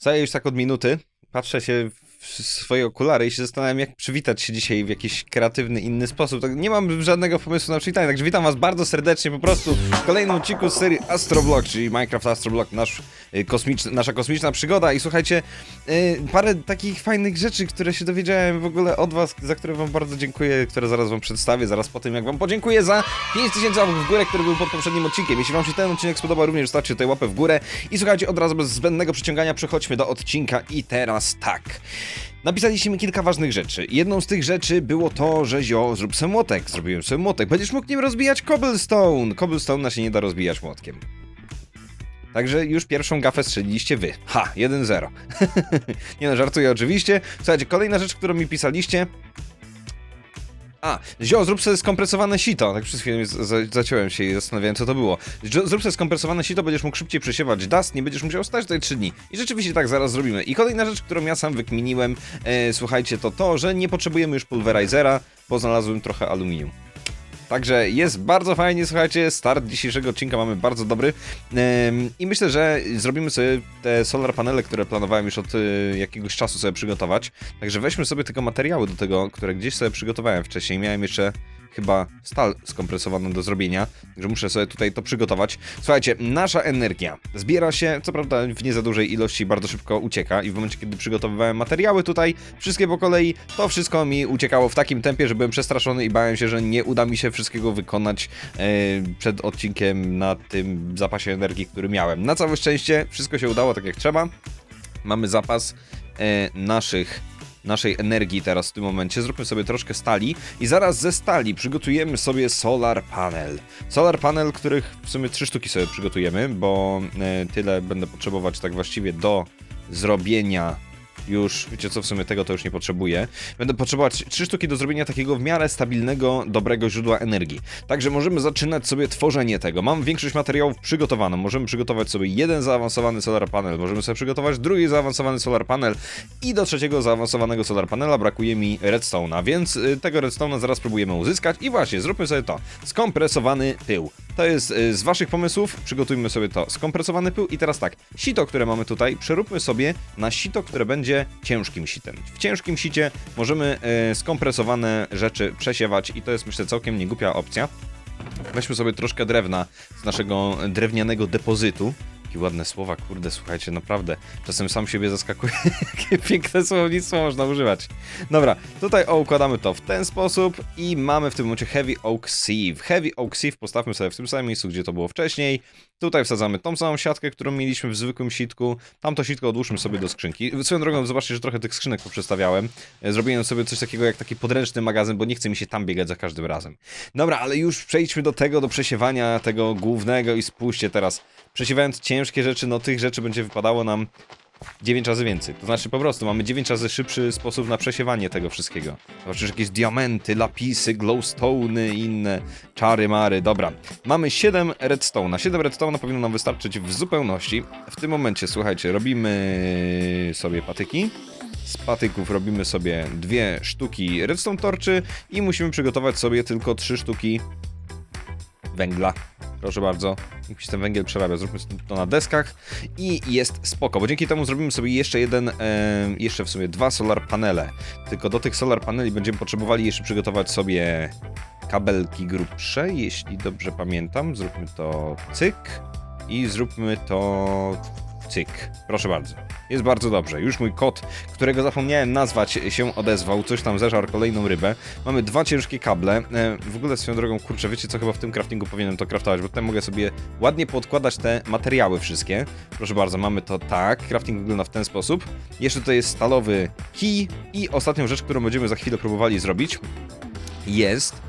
Staję już tak od minuty, patrzę się swoje okulary i się zastanawiam, jak przywitać się dzisiaj w jakiś kreatywny, inny sposób. Tak, nie mam żadnego pomysłu na przywitanie, także witam was bardzo serdecznie po prostu w kolejnym odcinku z serii Astroblock, czyli Minecraft Astroblock, nasz, y, kosmiczny, nasza kosmiczna przygoda. I słuchajcie, y, parę takich fajnych rzeczy, które się dowiedziałem w ogóle od was, za które wam bardzo dziękuję, które zaraz wam przedstawię, zaraz po tym, jak wam podziękuję za 5000 łapek w górę, który był pod poprzednim odcinkiem. Jeśli wam się ten odcinek spodobał, również zostawcie tutaj łapę w górę. I słuchajcie, od razu bez zbędnego przeciągania przechodźmy do odcinka i teraz tak. Napisaliście mi kilka ważnych rzeczy. Jedną z tych rzeczy było to, że zio, zrób sobie młotek. Zrobiłem sobie młotek. Będziesz mógł nim rozbijać cobblestone. Cobblestone się nie da rozbijać młotkiem. Także już pierwszą gafę strzeliliście wy. Ha, 1-0. nie no, żartuję oczywiście. Słuchajcie, kolejna rzecz, którą mi pisaliście. A, Zio, zrób sobie skompresowane sito. Tak przez chwilę za- za- zaciąłem się i zastanawiałem, co to było. Zrób sobie skompresowane sito, będziesz mógł szybciej przesiewać dust, nie będziesz musiał stać tutaj 3 dni. I rzeczywiście tak zaraz zrobimy. I kolejna rzecz, którą ja sam wykminiłem, e, słuchajcie, to to, że nie potrzebujemy już pulverizera, bo znalazłem trochę aluminium. Także jest bardzo fajnie, słuchajcie, start dzisiejszego odcinka mamy bardzo dobry i myślę, że zrobimy sobie te solar panele, które planowałem już od y, jakiegoś czasu sobie przygotować. Także weźmy sobie tylko materiały do tego, które gdzieś sobie przygotowałem wcześniej. Miałem jeszcze chyba stal skompresowaną do zrobienia, także muszę sobie tutaj to przygotować. Słuchajcie, nasza energia zbiera się, co prawda w nie za dużej ilości bardzo szybko ucieka i w momencie, kiedy przygotowywałem materiały tutaj, wszystkie po kolei, to wszystko mi uciekało w takim tempie, że byłem przestraszony i bałem się, że nie uda mi się wszystkiego wykonać e, przed odcinkiem na tym zapasie energii, który miałem. Na całe szczęście wszystko się udało tak jak trzeba. Mamy zapas e, naszych naszej energii teraz w tym momencie. Zróbmy sobie troszkę stali i zaraz ze stali przygotujemy sobie solar panel. Solar panel, których w sumie trzy sztuki sobie przygotujemy, bo e, tyle będę potrzebować tak właściwie do zrobienia już, wiecie co, w sumie tego to już nie potrzebuję. Będę potrzebować trzy sztuki do zrobienia takiego w miarę stabilnego, dobrego źródła energii. Także możemy zaczynać sobie tworzenie tego. Mam większość materiałów przygotowaną. Możemy przygotować sobie jeden zaawansowany solar panel, możemy sobie przygotować drugi zaawansowany solar panel i do trzeciego zaawansowanego solar panela brakuje mi redstone'a, więc y, tego redstone'a zaraz próbujemy uzyskać i właśnie, zróbmy sobie to. Skompresowany pył. To jest y, z waszych pomysłów, przygotujmy sobie to. Skompresowany pył i teraz tak, sito, które mamy tutaj, przeróbmy sobie na sito, które będzie ciężkim sitem. W ciężkim sicie możemy y, skompresowane rzeczy przesiewać i to jest myślę całkiem niegłupia opcja. Weźmy sobie troszkę drewna z naszego drewnianego depozytu. Jakie ładne słowa, kurde, słuchajcie, naprawdę. Czasem sam siebie zaskakuje, jakie piękne słownictwo można używać. Dobra, tutaj o, układamy to w ten sposób i mamy w tym momencie Heavy Oak Sieve. Heavy Oak Sieve postawmy sobie w tym samym miejscu, gdzie to było wcześniej. Tutaj wsadzamy tą samą siatkę, którą mieliśmy w zwykłym sitku. Tamto sitko odłóżmy sobie do skrzynki. Swoją drogą, zobaczcie, że trochę tych skrzynek poprzestawiałem. E, Zrobiłem sobie coś takiego jak taki podręczny magazyn, bo nie chce mi się tam biegać za każdym razem. Dobra, ale już przejdźmy do tego, do przesiewania tego głównego i spójrzcie teraz. Przesiewając ciężkie rzeczy, no tych rzeczy będzie wypadało nam 9 razy więcej. To znaczy po prostu mamy 9 razy szybszy sposób na przesiewanie tego wszystkiego. Zobaczysz jakieś diamenty, lapisy, glowstone i inne czary mary. Dobra, mamy 7 redstone'a. 7 redstone'a powinno nam wystarczyć w zupełności. W tym momencie, słuchajcie, robimy sobie patyki. Z patyków robimy sobie dwie sztuki redstone torczy i musimy przygotować sobie tylko trzy sztuki węgla. Proszę bardzo, się ten węgiel przerabia. Zróbmy to na deskach i jest spoko, bo dzięki temu zrobimy sobie jeszcze jeden, e, jeszcze w sumie dwa solar panele. Tylko do tych solar paneli będziemy potrzebowali jeszcze przygotować sobie kabelki grubsze, jeśli dobrze pamiętam. Zróbmy to cyk i zróbmy to cyk. Proszę bardzo. Jest bardzo dobrze. Już mój kot, którego zapomniałem nazwać, się odezwał. Coś tam zeżarł kolejną rybę. Mamy dwa ciężkie kable. E, w ogóle swoją drogą, kurczę, wiecie co? Chyba w tym craftingu powinienem to craftować, bo tutaj mogę sobie ładnie podkładać te materiały wszystkie. Proszę bardzo, mamy to tak. Crafting wygląda w ten sposób. Jeszcze tutaj jest stalowy key i ostatnią rzecz, którą będziemy za chwilę próbowali zrobić jest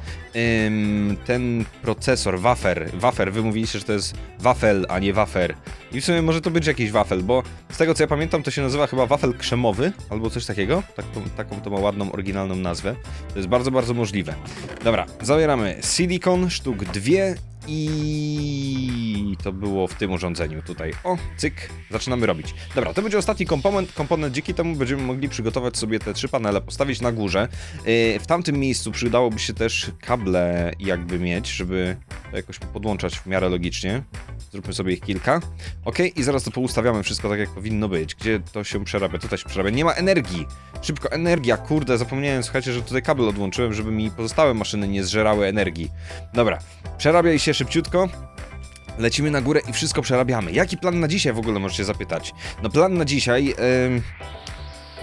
ten procesor, wafer. Wafer, wy mówiliście, że to jest wafel, a nie wafer. I w sumie może to być jakiś wafel, bo z tego co ja pamiętam, to się nazywa chyba wafel krzemowy, albo coś takiego. Tak, to, taką to ma ładną, oryginalną nazwę. To jest bardzo, bardzo możliwe. Dobra, zabieramy silikon, sztuk dwie i I to było w tym urządzeniu tutaj. O, cyk, zaczynamy robić. Dobra, to będzie ostatni komponent, komponent dzięki temu będziemy mogli przygotować sobie te trzy panele, postawić na górze. Yy, w tamtym miejscu przydałoby się też kable jakby mieć, żeby to jakoś podłączać w miarę logicznie. Zróbmy sobie ich kilka. Ok, i zaraz to poustawiamy wszystko tak, jak powinno być. Gdzie to się przerabia? Tutaj się przerabia. Nie ma energii! Szybko, energia, kurde, zapomniałem, słuchajcie, że tutaj kabel odłączyłem, żeby mi pozostałe maszyny nie zżerały energii. Dobra, przerabiaj się szybciutko. Lecimy na górę i wszystko przerabiamy. Jaki plan na dzisiaj w ogóle możecie zapytać? No plan na dzisiaj... ym,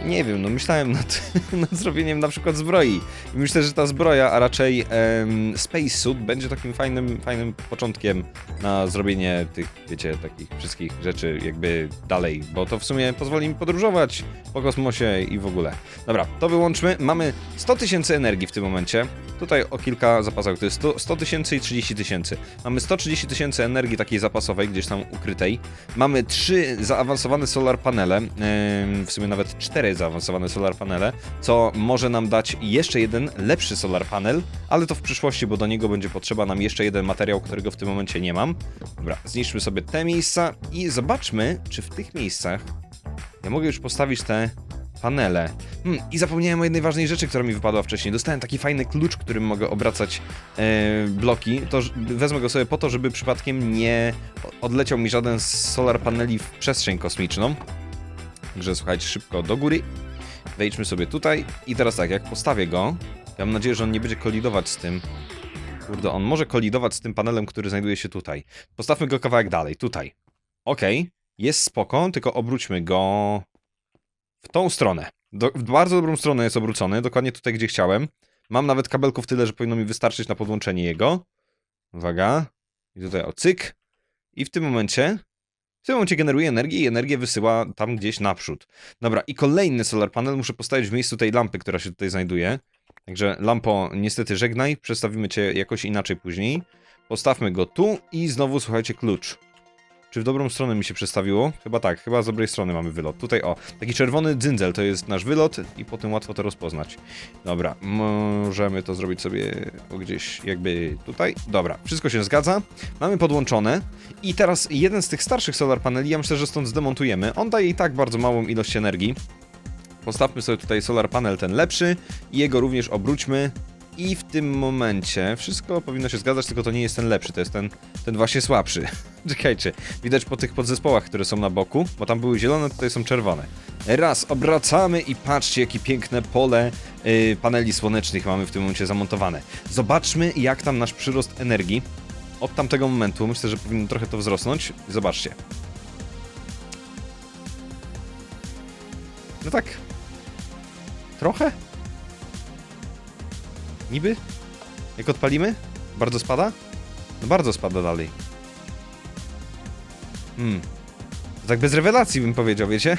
nie wiem, no myślałem nad, nad zrobieniem na przykład zbroi. I myślę, że ta zbroja, a raczej em, Space Suit będzie takim fajnym, fajnym początkiem na zrobienie tych, wiecie, takich wszystkich rzeczy jakby dalej, bo to w sumie pozwoli mi podróżować po kosmosie i w ogóle. Dobra, to wyłączmy. Mamy 100 tysięcy energii w tym momencie. Tutaj o kilka zapasów, to jest 100 100 tysięcy i 30 tysięcy. Mamy 130 tysięcy energii takiej zapasowej, gdzieś tam ukrytej. Mamy trzy zaawansowane solar panele, em, w sumie nawet cztery zaawansowane solar panele, co może nam dać jeszcze jeden lepszy solar panel, ale to w przyszłości, bo do niego będzie potrzeba nam jeszcze jeden materiał, którego w tym momencie nie mam. Dobra, zniszczmy sobie te miejsca i zobaczmy, czy w tych miejscach ja mogę już postawić te panele. Hmm, I zapomniałem o jednej ważnej rzeczy, która mi wypadła wcześniej. Dostałem taki fajny klucz, którym mogę obracać e, bloki. To wezmę go sobie po to, żeby przypadkiem nie odleciał mi żaden z solar paneli w przestrzeń kosmiczną. Także słuchajcie, szybko do góry. Wejdźmy sobie tutaj. I teraz tak, jak postawię go, ja mam nadzieję, że on nie będzie kolidować z tym. Kurde, on może kolidować z tym panelem, który znajduje się tutaj. Postawmy go kawałek dalej, tutaj. Okej, jest spoko, tylko obróćmy go w tą stronę. Do, w bardzo dobrą stronę jest obrócony, dokładnie tutaj, gdzie chciałem. Mam nawet kabelków tyle, że powinno mi wystarczyć na podłączenie jego. Uwaga. I tutaj o cyk. I w tym momencie, w tym momencie generuje energię i energię wysyła tam gdzieś naprzód. Dobra, i kolejny solar panel muszę postawić w miejscu tej lampy, która się tutaj znajduje. Także lampo, niestety żegnaj, przedstawimy cię jakoś inaczej później. Postawmy go tu i znowu słuchajcie klucz. Czy w dobrą stronę mi się przestawiło? Chyba tak, chyba z dobrej strony mamy wylot. Tutaj o, taki czerwony dzyndzel to jest nasz wylot i potem łatwo to rozpoznać. Dobra, możemy to zrobić sobie gdzieś jakby tutaj. Dobra, wszystko się zgadza. Mamy podłączone i teraz jeden z tych starszych solar paneli, ja myślę, że stąd zdemontujemy. On daje i tak bardzo małą ilość energii. Postawmy sobie tutaj solar panel ten lepszy i jego również obróćmy. I w tym momencie wszystko powinno się zgadzać, tylko to nie jest ten lepszy, to jest ten, ten właśnie słabszy. Czekajcie, widać po tych podzespołach, które są na boku, bo tam były zielone, tutaj są czerwone. Raz, obracamy i patrzcie, jakie piękne pole yy, paneli słonecznych mamy w tym momencie zamontowane. Zobaczmy, jak tam nasz przyrost energii od tamtego momentu, myślę, że powinno trochę to wzrosnąć. Zobaczcie. No tak. Trochę? Niby? Jak odpalimy? Bardzo spada? No bardzo spada dalej. Hmm. Tak bez rewelacji bym powiedział, wiecie?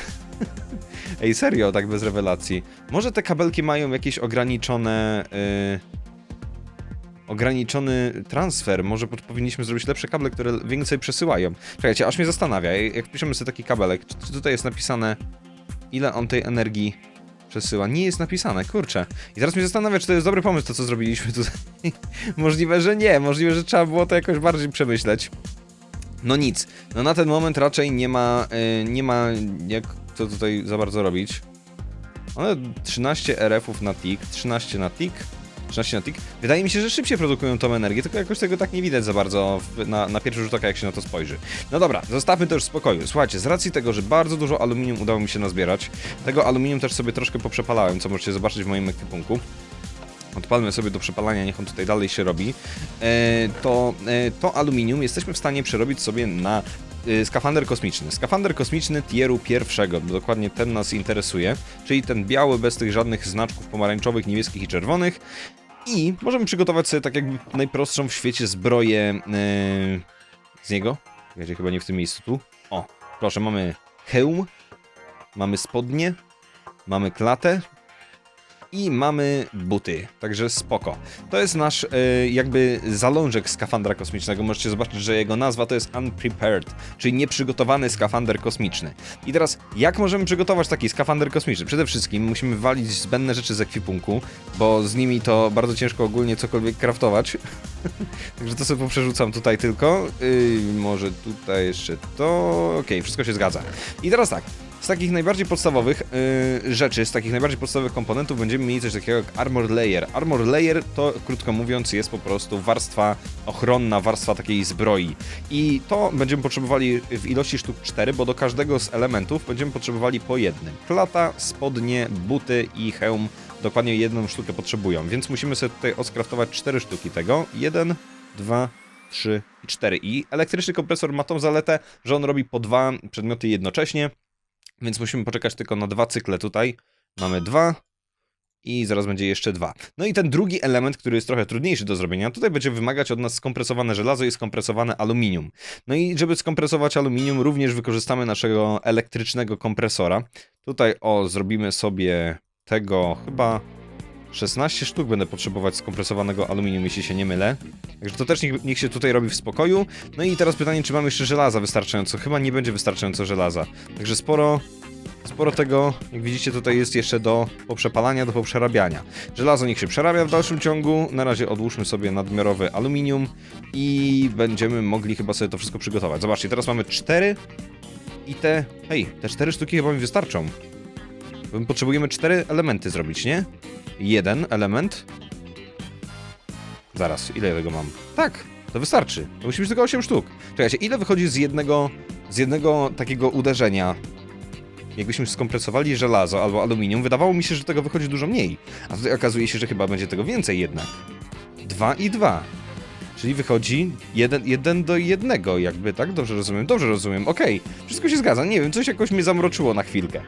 Ej, serio, tak bez rewelacji. Może te kabelki mają jakieś ograniczone... Yy... Ograniczony transfer. Może po- powinniśmy zrobić lepsze kable, które więcej przesyłają. Czekajcie, aż mnie zastanawia. Jak piszemy sobie taki kabelek, czy tutaj jest napisane, ile on tej energii przesyła? Nie jest napisane, kurczę. I teraz mnie zastanawia, czy to jest dobry pomysł, to co zrobiliśmy tutaj. możliwe, że nie. Możliwe, że trzeba było to jakoś bardziej przemyśleć. No nic. No na ten moment raczej nie ma, y, nie ma jak to tutaj za bardzo robić. One 13 RF-ów na tick, 13 na tick, 13 na tick. Wydaje mi się, że szybciej produkują tą energię, tylko jakoś tego tak nie widać za bardzo w, na, na pierwszy rzut oka, jak się na to spojrzy. No dobra, zostawmy to już w spokoju. Słuchajcie, z racji tego, że bardzo dużo aluminium udało mi się nazbierać, tego aluminium też sobie troszkę poprzepalałem, co możecie zobaczyć w moim ekwipunku. Odpalmy sobie do przepalania, niech on tutaj dalej się robi. E, to, e, to aluminium jesteśmy w stanie przerobić sobie na skafander kosmiczny. Skafander kosmiczny tieru pierwszego, dokładnie ten nas interesuje, czyli ten biały bez tych żadnych znaczków pomarańczowych, niebieskich i czerwonych. I możemy przygotować sobie tak jakby najprostszą w świecie zbroję e, z niego. Wiecie, chyba nie w tym miejscu tu. O, proszę, mamy hełm, mamy spodnie, mamy klatę, i mamy buty, także spoko. To jest nasz e, jakby zalążek skafandra kosmicznego. Możecie zobaczyć, że jego nazwa to jest Unprepared, czyli nieprzygotowany skafander kosmiczny. I teraz, jak możemy przygotować taki skafander kosmiczny? Przede wszystkim musimy walić zbędne rzeczy z ekwipunku, bo z nimi to bardzo ciężko ogólnie cokolwiek craftować. Także to sobie poprzerzucam tutaj tylko. Yy, może tutaj jeszcze to. Okej, wszystko się zgadza. I teraz tak. Takich najbardziej podstawowych yy, rzeczy, z takich najbardziej podstawowych komponentów będziemy mieli coś takiego jak Armor Layer. Armor Layer to, krótko mówiąc, jest po prostu warstwa ochronna, warstwa takiej zbroi. I to będziemy potrzebowali w ilości sztuk 4, bo do każdego z elementów będziemy potrzebowali po jednym. Klata, spodnie, buty i hełm dokładnie jedną sztukę potrzebują, więc musimy sobie tutaj oskraftować cztery sztuki tego. Jeden, dwa, trzy i cztery. I elektryczny kompresor ma tą zaletę, że on robi po dwa przedmioty jednocześnie, więc musimy poczekać tylko na dwa cykle tutaj. Mamy dwa i zaraz będzie jeszcze dwa. No i ten drugi element, który jest trochę trudniejszy do zrobienia, tutaj będzie wymagać od nas skompresowane żelazo i skompresowane aluminium. No i żeby skompresować aluminium, również wykorzystamy naszego elektrycznego kompresora. Tutaj o, zrobimy sobie tego chyba 16 sztuk będę potrzebować skompresowanego aluminium, jeśli się nie mylę. Także to też niech, niech się tutaj robi w spokoju. No i teraz pytanie, czy mamy jeszcze żelaza wystarczająco? Chyba nie będzie wystarczająco żelaza. Także sporo, sporo tego, jak widzicie, tutaj jest jeszcze do poprzepalania, do poprzerabiania. Żelazo niech się przerabia w dalszym ciągu. Na razie odłóżmy sobie nadmiarowy aluminium i będziemy mogli chyba sobie to wszystko przygotować. Zobaczcie, teraz mamy 4 i te... Hej, te 4 sztuki chyba mi wystarczą. Potrzebujemy cztery elementy zrobić, nie? Jeden element. Zaraz, ile ja mam? Tak, to wystarczy. To musi być tylko 8 sztuk. Czekajcie, ile wychodzi z jednego, z jednego takiego uderzenia? Jakbyśmy skompresowali żelazo albo aluminium, wydawało mi się, że tego wychodzi dużo mniej. A tutaj okazuje się, że chyba będzie tego więcej jednak. Dwa i dwa. Czyli wychodzi jeden, jeden do jednego, jakby, tak? Dobrze rozumiem, dobrze rozumiem, okej. Wszystko się zgadza, nie wiem, coś jakoś mnie zamroczyło na chwilkę.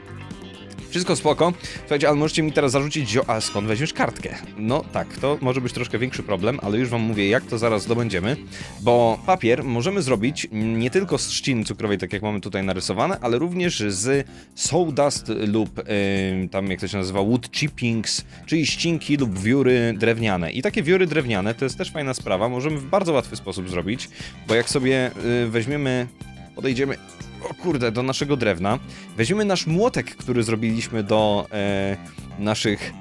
Wszystko spoko. Słuchajcie, ale możecie mi teraz zarzucić, że a skąd weźmiesz kartkę? No tak, to może być troszkę większy problem, ale już wam mówię, jak to zaraz zdobędziemy, bo papier możemy zrobić nie tylko z trzciny cukrowej, tak jak mamy tutaj narysowane, ale również z sawdust lub yy, tam jak to się nazywa, wood chippings, czyli ścinki lub wióry drewniane. I takie wióry drewniane to jest też fajna sprawa, możemy w bardzo łatwy sposób zrobić, bo jak sobie yy, weźmiemy, podejdziemy o kurde, do naszego drewna. Weźmiemy nasz młotek, który zrobiliśmy do e, naszych.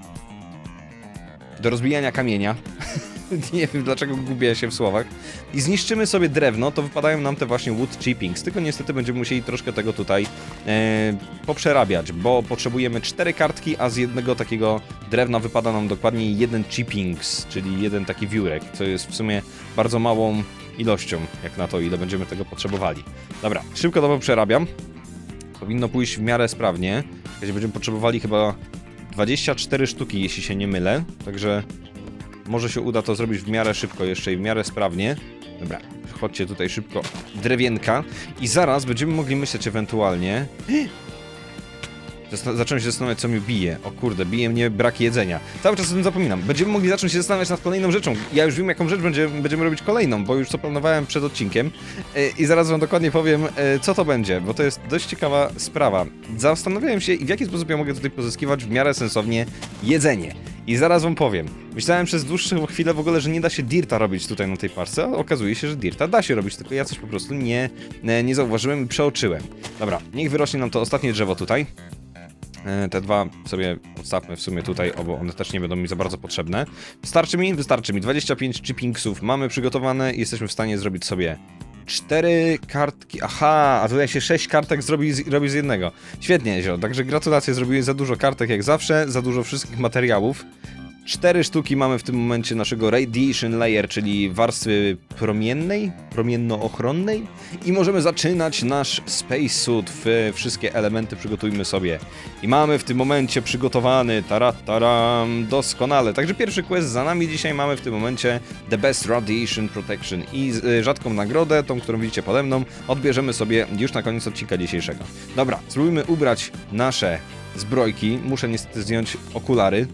do rozbijania kamienia. Nie wiem dlaczego gubię się w słowach. I zniszczymy sobie drewno, to wypadają nam te właśnie wood chippings. Tylko niestety będziemy musieli troszkę tego tutaj e, poprzerabiać, bo potrzebujemy cztery kartki, a z jednego takiego drewna wypada nam dokładnie jeden chippings, czyli jeden taki wiórek, co jest w sumie bardzo małą ilością, jak na to, ile będziemy tego potrzebowali. Dobra, szybko to poprzerabiam. Powinno pójść w miarę sprawnie. Gdzie będziemy potrzebowali chyba 24 sztuki, jeśli się nie mylę. Także może się uda to zrobić w miarę szybko jeszcze i w miarę sprawnie. Dobra, chodźcie tutaj szybko. Drewienka. I zaraz będziemy mogli myśleć ewentualnie... Zacząłem się zastanawiać, co mnie bije. O kurde, bije mnie brak jedzenia. Cały czas o tym zapominam. Będziemy mogli zacząć się zastanawiać nad kolejną rzeczą. Ja już wiem, jaką rzecz będzie, będziemy robić kolejną, bo już to planowałem przed odcinkiem. E, I zaraz wam dokładnie powiem, e, co to będzie, bo to jest dość ciekawa sprawa. Zastanawiałem się, w jaki sposób ja mogę tutaj pozyskiwać w miarę sensownie jedzenie. I zaraz wam powiem. Myślałem przez dłuższą chwilę w ogóle, że nie da się dirta robić tutaj na tej parce, a okazuje się, że dirta da się robić, tylko ja coś po prostu nie, nie, nie zauważyłem i przeoczyłem. Dobra, niech wyrośnie nam to ostatnie drzewo tutaj. E, Te dwa sobie odstawmy w sumie tutaj, bo one też nie będą mi za bardzo potrzebne. Wystarczy mi? Wystarczy mi. 25 chipingsów mamy przygotowane i jesteśmy w stanie zrobić sobie cztery kartki. Aha, a tutaj się sześć kartek zrobi z, robi z jednego. Świetnie, Zio. Także gratulacje, zrobiłeś za dużo kartek jak zawsze, za dużo wszystkich materiałów. Cztery sztuki mamy w tym momencie naszego Radiation Layer, czyli warstwy promiennej, promienno-ochronnej i możemy zaczynać nasz Space Suit. W wszystkie elementy przygotujmy sobie. I mamy w tym momencie przygotowany, tarataram, doskonale. Także pierwszy quest za nami dzisiaj mamy w tym momencie The Best Radiation Protection i y, rzadką nagrodę, tą, którą widzicie pode mną, odbierzemy sobie już na koniec odcinka dzisiejszego. Dobra, spróbujmy ubrać nasze zbrojki. Muszę niestety zdjąć okulary,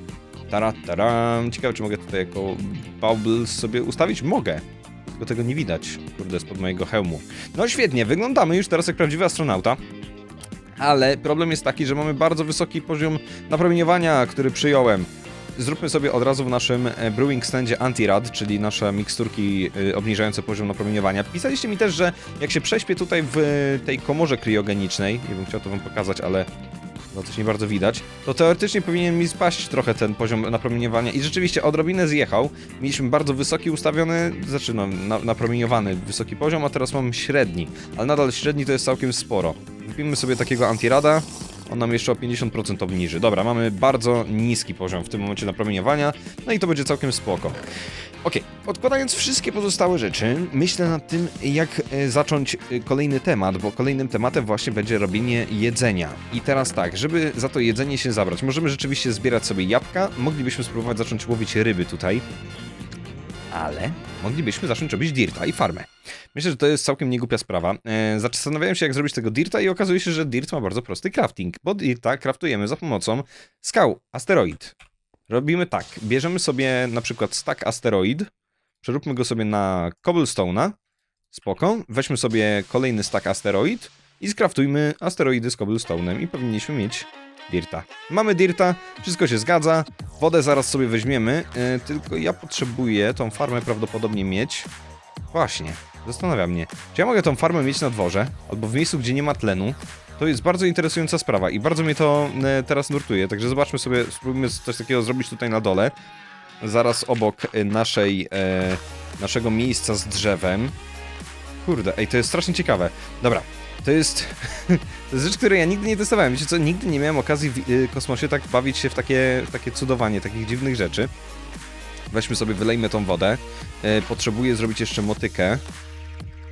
Tarataram. Ciekawe, czy mogę tutaj jako bubbles sobie ustawić? Mogę. Tylko tego nie widać. Kurde, spod mojego hełmu. No świetnie, wyglądamy już teraz jak prawdziwy astronauta. Ale problem jest taki, że mamy bardzo wysoki poziom napromieniowania, który przyjąłem. zróbmy sobie od razu w naszym e, brewing standzie anti-rad, czyli nasze miksturki e, obniżające poziom napromieniowania. Pisaliście mi też, że jak się prześpię tutaj w tej komorze kriogenicznej, nie bym chciał to wam pokazać, ale no coś nie bardzo widać, to teoretycznie powinien mi spaść trochę ten poziom napromieniowania i rzeczywiście odrobinę zjechał. Mieliśmy bardzo wysoki ustawiony, znaczy no, na, napromieniowany wysoki poziom, a teraz mam średni, ale nadal średni to jest całkiem sporo. Wypijmy sobie takiego antirada, on nam jeszcze o 50% obniży. Dobra, mamy bardzo niski poziom w tym momencie napromieniowania, no i to będzie całkiem spoko. Okej, odkładając wszystkie pozostałe rzeczy, myślę nad tym, jak e, zacząć e, kolejny temat, bo kolejnym tematem właśnie będzie robienie jedzenia. I teraz tak, żeby za to jedzenie się zabrać, możemy rzeczywiście zbierać sobie jabłka, moglibyśmy spróbować zacząć łowić ryby tutaj, ale moglibyśmy zacząć robić dirta i farmę. Myślę, że to jest całkiem niegłupia sprawa. E, zastanawiałem się, jak zrobić tego dirta i okazuje się, że dirt ma bardzo prosty crafting, bo dirta craftujemy za pomocą skał, asteroid. Robimy tak, bierzemy sobie na przykład stack asteroid, przeróbmy go sobie na cobblestone'a, spoko, weźmy sobie kolejny stack asteroid i skraftujmy asteroidy z cobblestone'em i powinniśmy mieć dirta. Mamy dirta, wszystko się zgadza, wodę zaraz sobie weźmiemy, e, tylko ja potrzebuję tą farmę prawdopodobnie mieć. Właśnie, zastanawia mnie, czy ja mogę tą farmę mieć na dworze, albo w miejscu, gdzie nie ma tlenu, to jest bardzo interesująca sprawa i bardzo mnie to e, teraz nurtuje, także zobaczmy sobie, spróbujmy coś takiego zrobić tutaj na dole, zaraz obok e, naszej, e, naszego miejsca z drzewem. Kurde, ej, to jest strasznie ciekawe. Dobra, to jest, to jest rzecz, której ja nigdy nie testowałem. Wiecie co, nigdy nie miałem okazji w y, kosmosie tak bawić się w takie, w takie cudowanie, takich dziwnych rzeczy. Weźmy sobie, wylejmy tą wodę. E, potrzebuję zrobić jeszcze motykę.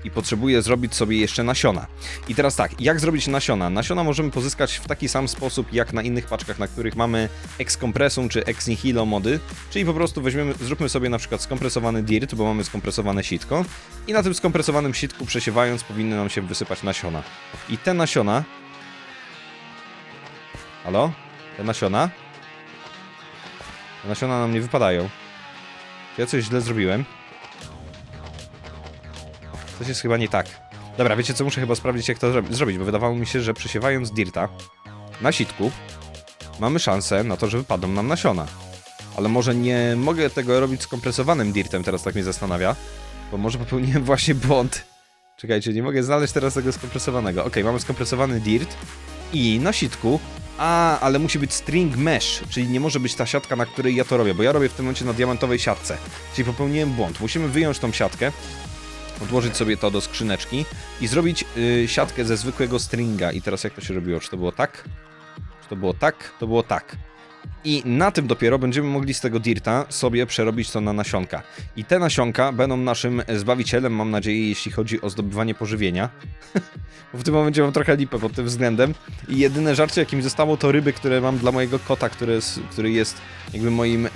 I potrzebuję zrobić sobie jeszcze nasiona. I teraz tak, jak zrobić nasiona? Nasiona możemy pozyskać w taki sam sposób, jak na innych paczkach, na których mamy ex compressum czy ex nihilo mody, czyli po prostu weźmiemy, zróbmy sobie na przykład skompresowany dirt, bo mamy skompresowane sitko i na tym skompresowanym sitku przesiewając powinny nam się wysypać nasiona. I te nasiona... Halo? Te nasiona? Te nasiona nam nie wypadają. Ja coś źle zrobiłem? Coś jest chyba nie tak. Dobra, wiecie co, muszę chyba sprawdzić jak to zro zrobić, bo wydawało mi się, że przesiewając dirta na sitku mamy szansę na to, że wypadną nam nasiona. Ale może nie mogę tego robić skompresowanym dirtem, teraz tak mnie zastanawia, bo może popełniłem właśnie błąd. Czekajcie, nie mogę znaleźć teraz tego skompresowanego. Okej, mamy skompresowany dirt i na sitku a, ale musi być string mesh, czyli nie może być ta siatka, na której ja to robię, bo ja robię w tym momencie na diamentowej siatce. Czyli popełniłem błąd. Musimy wyjąć tą siatkę, odłożyć sobie to do skrzyneczki i zrobić y, siatkę ze zwykłego stringa. I teraz jak to się robiło? Czy to było tak? Czy to było tak? To było tak. I na tym dopiero będziemy mogli z tego dirta sobie przerobić to na nasionka. I te nasionka będą naszym zbawicielem, mam nadzieję, jeśli chodzi o zdobywanie pożywienia. W tym momencie mam trochę lipę pod tym względem. I jedyne żarcie, jakim zostało, to ryby, które mam dla mojego kota, który jest, który jest jakby moim e,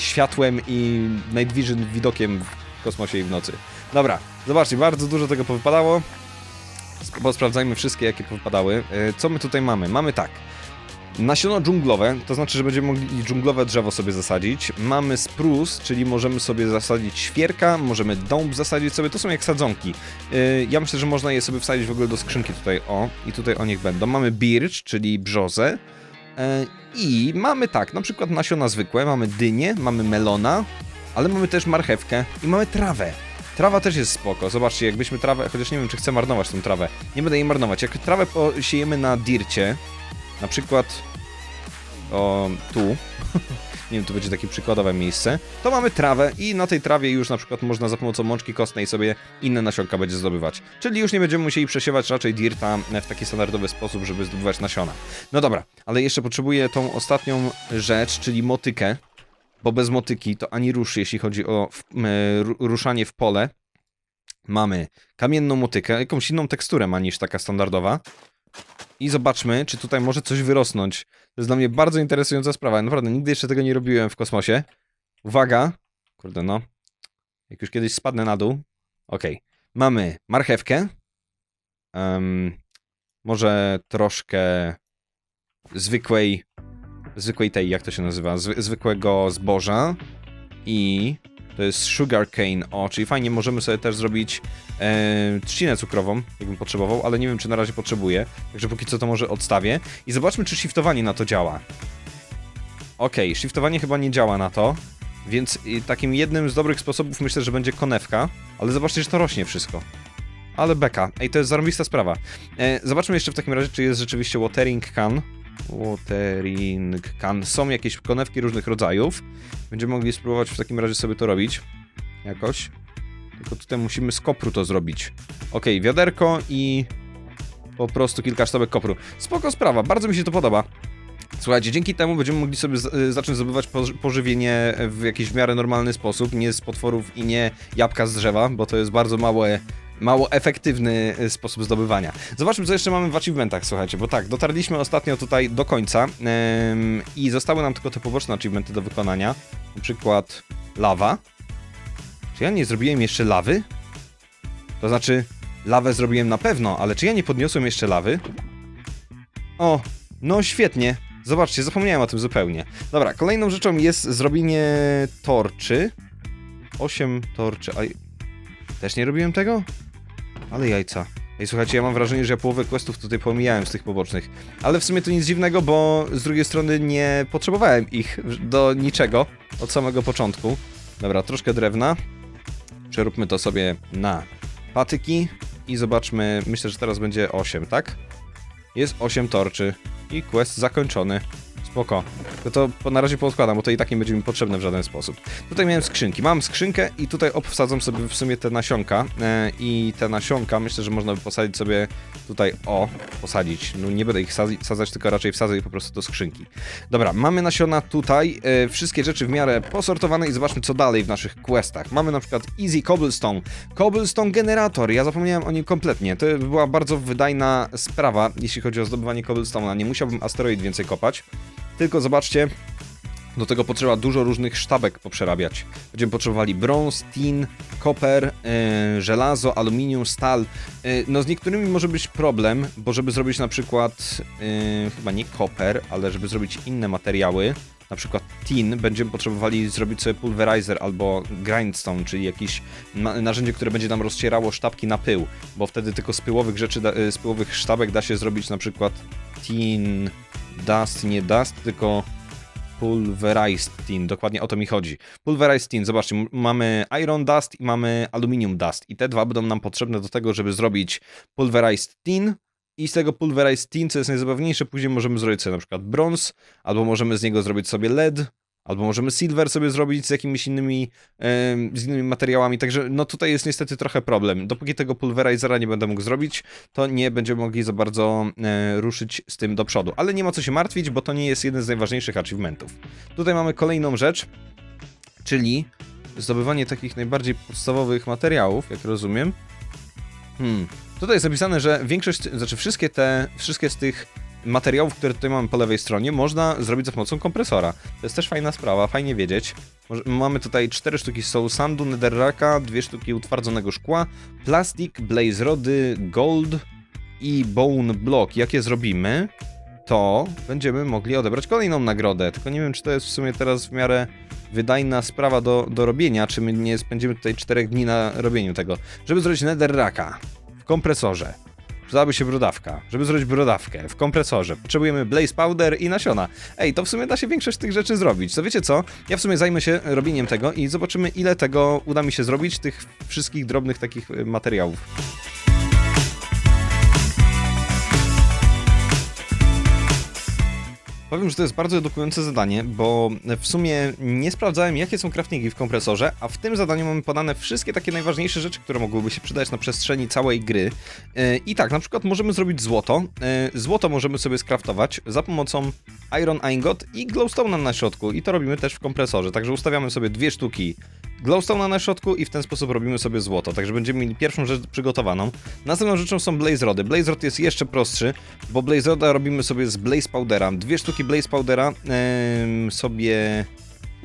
światłem i night vision widokiem w kosmosie i w nocy. Dobra, zobaczcie, bardzo dużo tego powypadało. Sp- Posprawdzajmy wszystkie, jakie powypadały. E, Co my tutaj mamy? Mamy tak. Nasiono dżunglowe, to znaczy, że będziemy mogli dżunglowe drzewo sobie zasadzić. Mamy spruce, czyli możemy sobie zasadzić świerka, możemy dąb zasadzić sobie, to są jak sadzonki. Yy, ja myślę, że można je sobie wsadzić w ogóle do skrzynki tutaj, o, i tutaj o niech będą. Mamy birch, czyli brzozę. Yy, I mamy tak, na przykład nasiona zwykłe, mamy dynię, mamy melona, ale mamy też marchewkę i mamy trawę. Trawa też jest spoko. Zobaczcie, jakbyśmy trawę, chociaż nie wiem, czy chcę marnować tą trawę. Nie będę jej marnować. Jak trawę posiejemy na dircie, na przykład o tu, nie wiem, to będzie takie przykładowe miejsce, to mamy trawę i na tej trawie już na przykład można za pomocą mączki kostnej sobie inne nasionka będzie zdobywać. Czyli już nie będziemy musieli przesiewać raczej dirta w taki standardowy sposób, żeby zdobywać nasiona. No dobra, ale jeszcze potrzebuję tą ostatnią rzecz, czyli motykę, bo bez motyki to ani rusz, jeśli chodzi o w, ruszanie w pole. Mamy kamienną motykę, jakąś inną teksturę ma niż taka standardowa. I zobaczmy, czy tutaj może coś wyrosnąć. To jest dla mnie bardzo interesująca sprawa. Naprawdę, nigdy jeszcze tego nie robiłem w kosmosie. Uwaga. Kurde, no. Jak już kiedyś spadnę na dół. Okej. Mamy marchewkę. Em, może troszkę zwykłej, zwykłej tej, jak to się nazywa? Zwy, zwykłego zboża. I to jest sugarcane. O, czyli fajnie możemy sobie też zrobić e, trzcinę cukrową, jakbym potrzebował, ale nie wiem, czy na razie potrzebuję. Także póki co to może odstawię. I zobaczmy, czy shiftowanie na to działa. Okej, shiftowanie chyba nie działa na to, więc takim jednym z dobrych sposobów myślę, że będzie konewka, ale zobaczcie, że to rośnie wszystko. Ale beka. Ej, to jest zarąbista sprawa. E, zobaczmy jeszcze w takim razie, czy jest rzeczywiście watering can. Watering can. Są jakieś konewki różnych rodzajów. Będziemy mogli spróbować w takim razie sobie to robić. Jakoś. Tylko tutaj musimy z kopru to zrobić. Okej, wiaderko i po prostu kilka sztabek kopru. Spoko sprawa, bardzo mi się to podoba. Słuchajcie, dzięki temu będziemy mogli sobie y, zacząć zdobywać poż- pożywienie w jakiś w miarę normalny sposób, nie z potworów i nie jabłka z drzewa, bo to jest bardzo małe, mało efektywny y, sposób zdobywania. Zobaczmy, co jeszcze mamy w achievementach, słuchajcie, bo tak, dotarliśmy ostatnio tutaj do końca ym, i zostały nam tylko te poboczne achievementy do wykonania, na przykład lawa. Czy ja nie zrobiłem jeszcze lawy? To znaczy, lawę zrobiłem na pewno, ale czy ja nie podniosłem jeszcze lawy? O, no świetnie. Zobaczcie, zapomniałem o tym zupełnie. Dobra, kolejną rzeczą jest zrobienie torczy. 8 torczy. Aj, też nie robiłem tego? Ale jajca. Ej, słuchajcie, ja mam wrażenie, że ja połowę questów tutaj pomijałem z tych pobocznych. Ale w sumie to nic dziwnego, bo z drugiej strony nie potrzebowałem ich do niczego od samego początku. Dobra, troszkę drewna. Przeróbmy to sobie na patyki i zobaczmy. Myślę, że teraz będzie 8, tak? Jest 8 torczy i quest zakończony. Spoko. To, to na razie poodkładam, bo to i tak nie będzie mi potrzebne w żaden sposób. Tutaj miałem skrzynki. Mam skrzynkę i tutaj obsadzam sobie w sumie te nasionka. E, I te nasionka myślę, że można by posadzić sobie tutaj, o, posadzić. No nie będę ich sadzać, tylko raczej wsadzę je po prostu do skrzynki. Dobra, mamy nasiona tutaj, e, wszystkie rzeczy w miarę posortowane i zobaczmy co dalej w naszych questach. Mamy na przykład Easy Cobblestone, Cobblestone Generator, ja zapomniałem o nim kompletnie. To była bardzo wydajna sprawa, jeśli chodzi o zdobywanie Cobblestone'a. Nie musiałbym asteroid więcej kopać, tylko zobaczcie, do tego potrzeba dużo różnych sztabek poprzerabiać. Będziemy potrzebowali brąz, tin, koper, yy, żelazo, aluminium, stal. Yy, no z niektórymi może być problem, bo żeby zrobić na przykład, yy, chyba nie koper, ale żeby zrobić inne materiały, na przykład tin, będziemy potrzebowali zrobić sobie pulverizer albo grindstone, czyli jakieś na narzędzie, które będzie nam rozcierało sztabki na pył, bo wtedy tylko z pyłowych rzeczy, da, z pyłowych sztabek da się zrobić na przykład tin, dust, nie dust, tylko pulverized tin, dokładnie o to mi chodzi. Pulverized tin, zobaczcie, mamy iron dust i mamy aluminium dust. I te dwa będą nam potrzebne do tego, żeby zrobić pulverized tin. I z tego pulverized tin, co jest najzabawniejsze, później możemy zrobić sobie na przykład brąz, albo możemy z niego zrobić sobie led, albo możemy silver sobie zrobić z jakimiś innymi, z innymi materiałami, także no tutaj jest niestety trochę problem. Dopóki tego pulverizera nie będę mógł zrobić, to nie będziemy mogli za bardzo e, ruszyć z tym do przodu. Ale nie ma co się martwić, bo to nie jest jeden z najważniejszych achievementów. Tutaj mamy kolejną rzecz, czyli zdobywanie takich najbardziej podstawowych materiałów, jak rozumiem. Hmm. Tutaj jest zapisane, że większość, znaczy wszystkie te, wszystkie z tych materiałów, które tutaj mamy po lewej stronie, można zrobić za pomocą kompresora. To jest też fajna sprawa, fajnie wiedzieć. Mamy tutaj cztery sztuki soul sandu, netherracka, dwie sztuki utwardzonego szkła, plastik, blaze rody, gold i bone block. Jak je zrobimy, to będziemy mogli odebrać kolejną nagrodę. Tylko nie wiem, czy to jest w sumie teraz w miarę wydajna sprawa do, do robienia, czy my nie spędzimy tutaj czterech dni na robieniu tego. Żeby zrobić netherracka w kompresorze, przydałaby się brodawka. Żeby zrobić brodawkę w kompresorze, potrzebujemy blaze powder i nasiona. Ej, to w sumie da się większość tych rzeczy zrobić. To wiecie co? Ja w sumie zajmę się robieniem tego i zobaczymy, ile tego uda mi się zrobić, tych wszystkich drobnych takich y, materiałów. Powiem, że to jest bardzo edukujące zadanie, bo w sumie nie sprawdzałem, jakie są craftingi w kompresorze, a w tym zadaniu mamy podane wszystkie takie najważniejsze rzeczy, które mogłyby się przydać na przestrzeni całej gry. Yy, I tak, na przykład możemy zrobić złoto. Yy, Złoto możemy sobie skraftować za pomocą Iron Ingot i Glowstone'a na środku i to robimy też w kompresorze. Także ustawiamy sobie dwie sztuki glowstone'a na środku i w ten sposób robimy sobie złoto. Także będziemy mieli pierwszą rzecz przygotowaną. Następną rzeczą są blaze rody. Blaze rod jest jeszcze prostszy, bo blaze roda robimy sobie z blaze powdera. Dwie sztuki blaze powdera em, sobie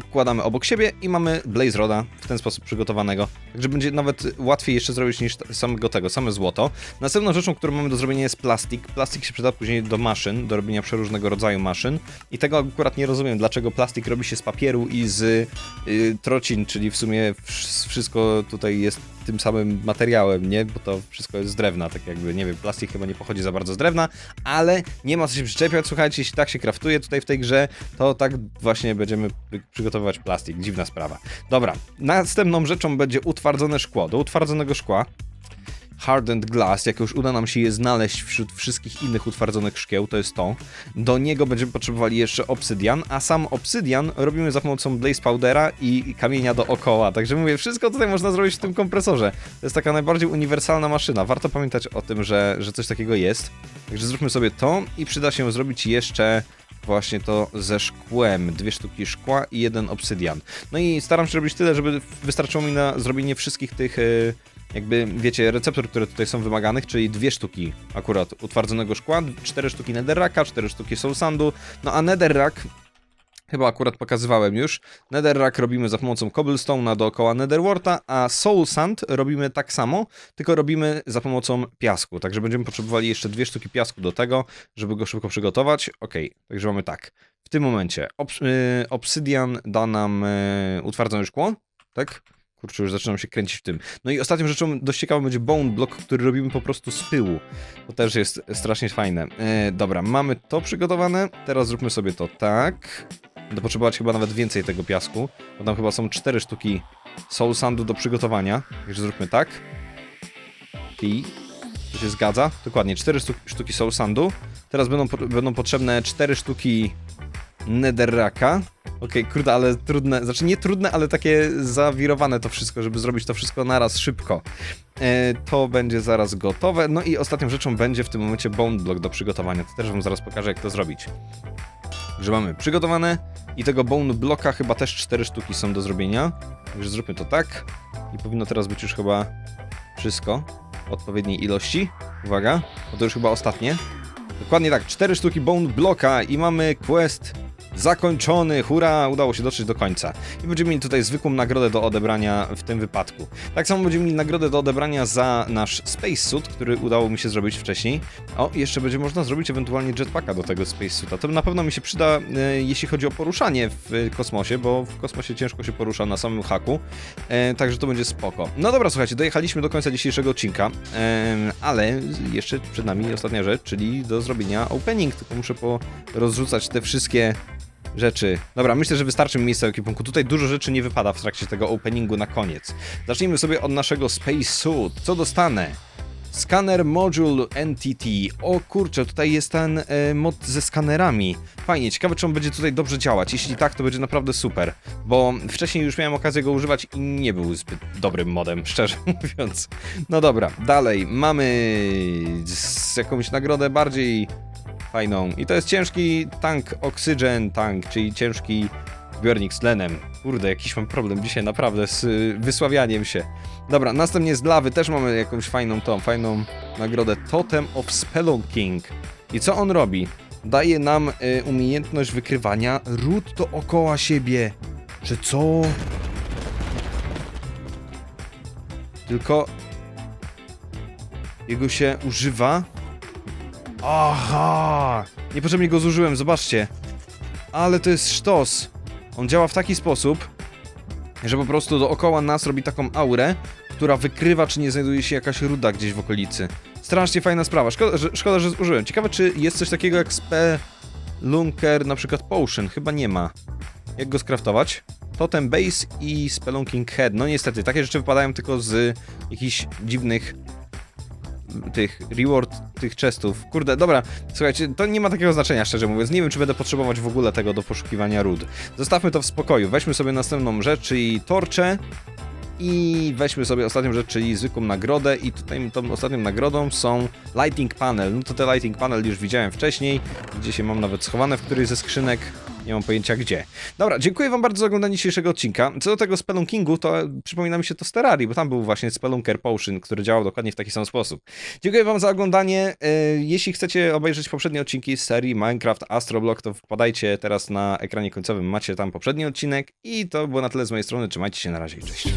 układamy obok siebie i mamy Blaze Roda w ten sposób przygotowanego. Także będzie nawet łatwiej jeszcze zrobić niż samego tego, same złoto. Następną rzeczą, którą mamy do zrobienia jest plastik. Plastik się przyda później do maszyn, do robienia przeróżnego rodzaju maszyn. I tego akurat nie rozumiem, dlaczego plastik robi się z papieru i z y, trocin, czyli w sumie wsz- wszystko tutaj jest tym samym materiałem, nie? Bo to wszystko jest z drewna, tak jakby, nie wiem, plastik chyba nie pochodzi za bardzo z drewna, ale nie ma co się przyczepiać, słuchajcie, jeśli tak się kraftuje tutaj w tej grze, to tak właśnie będziemy przygotowywać plastik, dziwna sprawa. Dobra, następną rzeczą będzie utwardzone szkło. Do utwardzonego szkła Hardened Glass, jak już uda nam się je znaleźć wśród wszystkich innych utwardzonych szkieł, to jest to. Do niego będziemy potrzebowali jeszcze obsydian, a sam obsydian robimy za pomocą Blaze Powdera i kamienia dookoła. Także mówię, wszystko tutaj można zrobić w tym kompresorze. To jest taka najbardziej uniwersalna maszyna. Warto pamiętać o tym, że, że coś takiego jest. Także zróbmy sobie to i przyda się zrobić jeszcze właśnie to ze szkłem. Dwie sztuki szkła i jeden obsydian. No i staram się robić tyle, żeby wystarczyło mi na zrobienie wszystkich tych... Yy, jakby, wiecie, receptur, które tutaj są wymaganych, czyli dwie sztuki akurat utwardzonego szkła, cztery sztuki netherracka, cztery sztuki soul sandu, no a netherrack Chyba akurat pokazywałem już. Netherrack robimy za pomocą cobblestone'a dookoła netherwarta, a soul sand robimy tak samo, tylko robimy za pomocą piasku. Także będziemy potrzebowali jeszcze dwie sztuki piasku do tego, żeby go szybko przygotować. Ok, także mamy tak. W tym momencie obs y, obsydian da nam y, utwardzone szkło, tak? Kurczę, już zaczynam się kręcić w tym. No i ostatnią rzeczą dość ciekawą będzie bone block, który robimy po prostu z pyłu. To też jest strasznie fajne. E, dobra, mamy to przygotowane. Teraz zróbmy sobie to tak. Będę potrzebować chyba nawet więcej tego piasku, bo tam chyba są cztery sztuki soul sandu do przygotowania. Także zróbmy tak. I to się zgadza. Dokładnie, cztery sztuki, soul sandu. Teraz będą, będą potrzebne cztery sztuki netherracka. Okej, kurde, ale trudne, znaczy nie trudne, ale takie zawirowane to wszystko, żeby zrobić to wszystko naraz szybko. E, to będzie zaraz gotowe. No i ostatnią rzeczą będzie w tym momencie bone block do przygotowania. To też wam zaraz pokażę, jak to zrobić. Że mamy przygotowane i tego bone blocka chyba też cztery sztuki są do zrobienia. Także zróbmy to tak. I powinno teraz być już chyba wszystko w odpowiedniej ilości. Uwaga, bo to już chyba ostatnie. Dokładnie tak, cztery sztuki bone blocka i mamy quest zakończony, hura, udało się dotrzeć do końca. I będziemy mieli tutaj zwykłą nagrodę do odebrania w tym wypadku. Tak samo będziemy mieli nagrodę do odebrania za nasz Space Suit, który udało mi się zrobić wcześniej. O, jeszcze będzie można zrobić ewentualnie jetpacka do tego Space Suita. To na pewno mi się przyda, e, jeśli chodzi o poruszanie w kosmosie, bo w kosmosie ciężko się porusza na samym haku. E, także to będzie spoko. No dobra, słuchajcie, dojechaliśmy do końca dzisiejszego odcinka, e, ale jeszcze przed nami ostatnia rzecz, czyli do zrobienia opening, tylko muszę porozrzucać te wszystkie rzeczy. Dobra, myślę, że wystarczy mi miejsca w ekipunku. Tutaj dużo rzeczy nie wypada w trakcie tego openingu na koniec. Zacznijmy sobie od naszego Space Suit. Co dostanę? Scanner Module NTT. O kurczę, tutaj jest ten e, mod ze skanerami. Fajnie, ciekawe czy on będzie tutaj dobrze działać. Jeśli tak, to będzie naprawdę super. Bo wcześniej już miałem okazję go używać i nie był zbyt dobrym modem, szczerze mówiąc. No dobra, dalej mamy jakąś nagrodę bardziej fajną. I to jest ciężki tank Oxygen Tank, czyli ciężki zbiornik z tlenem. Kurde, jakiś mam problem dzisiaj naprawdę z y, wysławianiem się. Dobra, następnie z lawy też mamy jakąś fajną tą, fajną nagrodę Totem of Spelunking. I co on robi? Daje nam y, umiejętność wykrywania ród dookoła siebie. Że co? Tylko jego się używa Aha! Niepotrzebnie go zużyłem, zobaczcie. Ale to jest sztos. On działa w taki sposób, że po prostu dookoła nas robi taką aurę, która wykrywa, czy nie znajduje się jakaś ruda gdzieś w okolicy. Strasznie fajna sprawa. Szkoda, że, szkoda, że zużyłem. Ciekawe, czy jest coś takiego jak Spelunker, na przykład Potion. Chyba nie ma. Jak go skraftować? Totem Base i Spelunking Head. No niestety, takie rzeczy wypadają tylko z jakichś dziwnych tych reward tych chestów. Kurde, dobra, słuchajcie, to nie ma takiego znaczenia, szczerze mówiąc. Nie wiem, czy będę potrzebować w ogóle tego do poszukiwania ród. Zostawmy to w spokoju. Weźmy sobie następną rzecz, czyli torcze. I weźmy sobie ostatnią rzecz, czyli zwykłą nagrodę i tutaj tą ostatnią nagrodą są Lighting Panel. No to te Lighting Panel już widziałem wcześniej, gdzie się mam nawet schowane w którejś ze skrzynek. Nie mam pojęcia gdzie. Dobra, dziękuję wam bardzo za oglądanie dzisiejszego odcinka. Co do tego spelunkingu, to przypomina mi się to z Terrarii, bo tam był właśnie spelunker potion, który działał dokładnie w taki sam sposób. Dziękuję wam za oglądanie. E, Jeśli chcecie obejrzeć poprzednie odcinki z serii Minecraft Astroblock, to wpadajcie teraz na ekranie końcowym, macie tam poprzedni odcinek i to było na tyle z mojej strony. Trzymajcie się, na razie i cześć.